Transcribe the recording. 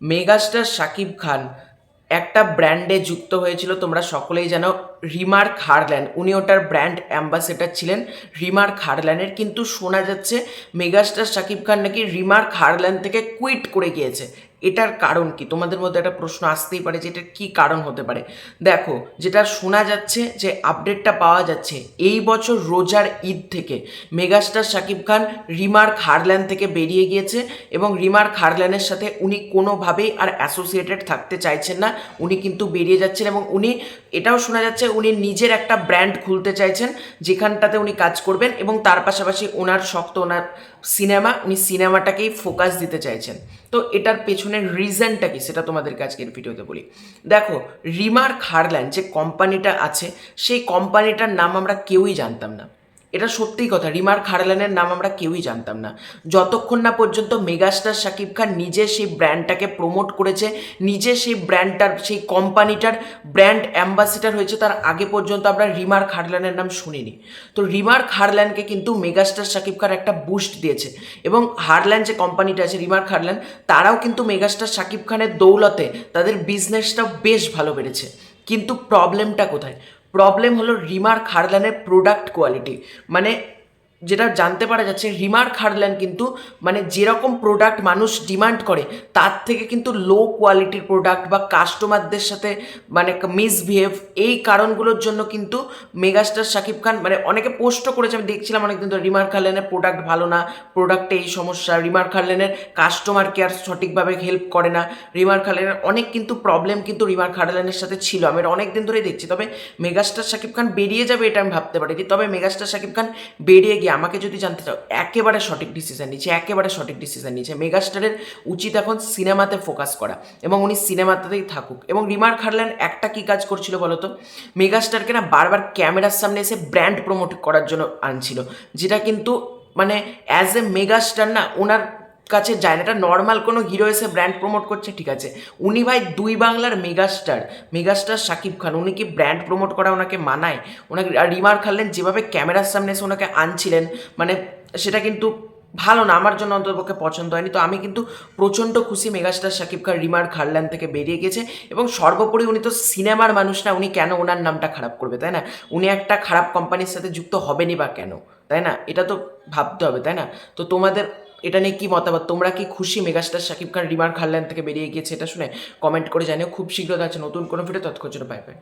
Megastar Shakib খান, একটা ব্র্যান্ডে যুক্ত হয়েছিল তোমরা সকলেই জানো, রিমার খারল্যান্ড উনি ওটার ব্র্যান্ড অ্যাম্বাসেডার ছিলেন, রিমার খারল্যান্ডের কিন্তু শোনা যাচ্ছে, মেগাস্টার শাকিব খান নাকি রিমার খারল্যান্ড থেকে কুইট করে গিয়েছে। এটার কারণ কি? তোমাদের মধ্যে একটা প্রশ্ন আসতেই পারে যে এটার কী কারণ হতে পারে। দেখো, যেটা শোনা যাচ্ছে যে আপডেটটা পাওয়া যাচ্ছে, এই বছর রোজার ঈদ থেকে মেগাস্টার শাকিব খান রিমার হারল্যান্ড থেকে বেরিয়ে গিয়েছে এবং রিমার হারল্যান্ডের সাথে উনি কোনোভাবেই আর অ্যাসোসিয়েটেড থাকতে চাইছেন না। উনি কিন্তু বেরিয়ে যাচ্ছেন এবং উনি, এটাও শোনা যাচ্ছে উনি নিজের একটা ব্র্যান্ড খুলতে চাইছেন, যেখানটাতে উনি কাজ করবেন এবং তার পাশাপাশি ওনার শক্ত ওনার সিনেমা, উনি সিনেমাটাকেই ফোকাস দিতে চাইছেন। তো এটার পেছনের রিজনটা কি? সেটা তোমাদেরকে আজকের ভিডিওতে বলি। দেখো রিমার খারল্যান্ড যে কোম্পানিটা আছে, সেই কোম্পানিটার নাম আমরা কেউই জানতাম না। এটা সত্যিই কথা। রিমার হারল্যান্ডের নাম আমরা কেউই জানতাম না। যতক্ষণ না পর্যন্ত মেগাস্টার শাকিব খান নিজে সেই ব্র্যান্ডটাকে প্রমোট করেছে, নিজে সেই ব্র্যান্ডটার, সেই কোম্পানিটার ব্র্যান্ড অ্যাম্বাসিডার হয়েছে, তার আগে পর্যন্ত আমরা রিমার হারল্যান্ডের নাম শুনিনি। তো রিমার হারল্যান্ডকে কিন্তু মেগাস্টার শাকিব খান একটা বুস্ট দিয়েছে। এবং হারল্যান্ড যে কোম্পানিটা আছে, রিমার হারল্যান্ড তারাও কিন্তু মেগাস্টার শাকিব খানের দৌলতে তাদের বিজনেসটা বেশ ভালো বেড়েছে। কিন্তু প্রবলেমটা কোথায়? প্রবলেম হলো রিমার খারদানের প্রোডাক্ট কোয়ালিটি মানে যেটা জানতে পারা যাচ্ছে রিমার্ক হারল্যান্ড কিন্তু মানে যেরকম প্রোডাক্ট মানুষ ডিমান্ড করে, তার থেকে কিন্তু লো কোয়ালিটির প্রোডাক্ট বা কাস্টমারদের সাথে মানে মিসবিহেভ এই কারণগুলোর জন্য কিন্তু মেগাস্টার শাকিব খান মানে অনেকে পোস্টও করেছে, আমি দেখছিলাম অনেকদিন ধরে রিমার্ক হারল্যান্ডের প্রোডাক্ট ভালো না প্রোডাক্টে এই সমস্যা রিমার্ক হারল্যান্ডের কাস্টমার কেয়ার সঠিকভাবে হেল্প করে না রিমার্ক হারল্যান্ডের অনেক কিন্তু প্রবলেম কিন্তু রিমার্ক হারল্যান্ডের সাথে ছিল, আমি অনেক দিন ধরেই দেখছি, তবে মেগাস্টার শাকিব খান বেরিয়ে যাবে এটা আমি ভাবতে পারি তবে মেগাস্টার শাকিব খান বেরিয়ে গিয়ে আমাকে যদি জানতে চাও, একেবারে সঠিক ডিসিশন নিচ্ছে একেবারে সঠিক ডিসিশন নিচ্ছে মেগাস্টারের উচিত এখন সিনেমাতে ফোকাস করা এবং উনি সিনেমাতেই থাকুক। এবং রিমার হারল্যান্ড একটা কী কাজ করছিল বলতো মেগাস্টারকে না বারবার ক্যামেরার সামনে এসে ব্র্যান্ড প্রমোট করার জন্য আনছিল, যেটা কিন্তু মানে অ্যাজ এ মেগাস্টার না, ওনার কাছে যায় না। এটা নর্মাল কোনো হিরো এসে ব্র্যান্ড প্রমোট করছে, ঠিক আছে। উনি ভাই দুই বাংলার মেগাস্টার মেগাস্টার শাকিব খান। উনি কি ব্র্যান্ড প্রমোট করা ওনাকে মানায়? ওনাকে রিমার খাল্লেন যেভাবে ক্যামেরার সামনে এসে ওনাকে আনছিলেন মানে সেটা কিন্তু ভালো না, আমার জন্য অন্ততপক্ষে পছন্দ হয়নি। তো আমি কিন্তু প্রচণ্ড খুশি মেগাস্টার শাকিব খান, রিমার খারল্যান্ড থেকে বেরিয়ে গেছে এবং সর্বোপরি উনি তো সিনেমার মানুষ না, উনি কেন ওনার নামটা খারাপ করবে, তাই না? উনি একটা খারাপ কোম্পানির সাথে যুক্ত হবেনি বা কেন, তাই না? এটা তো ভাবতে হবে, তাই না? তো তোমাদের এটা নিয়ে কী মতামত? তোমরা কি খুশি? মেগাস্টার শাকিব খান রিমার খারল্যান্ড থেকে বেরিয়ে গিয়েছে এটা শুনে কমেন্ট করে জানিও। খুব শীঘ্র আছে নতুন কোনো ভিডিও তৎক্ষণ পাইবে পাই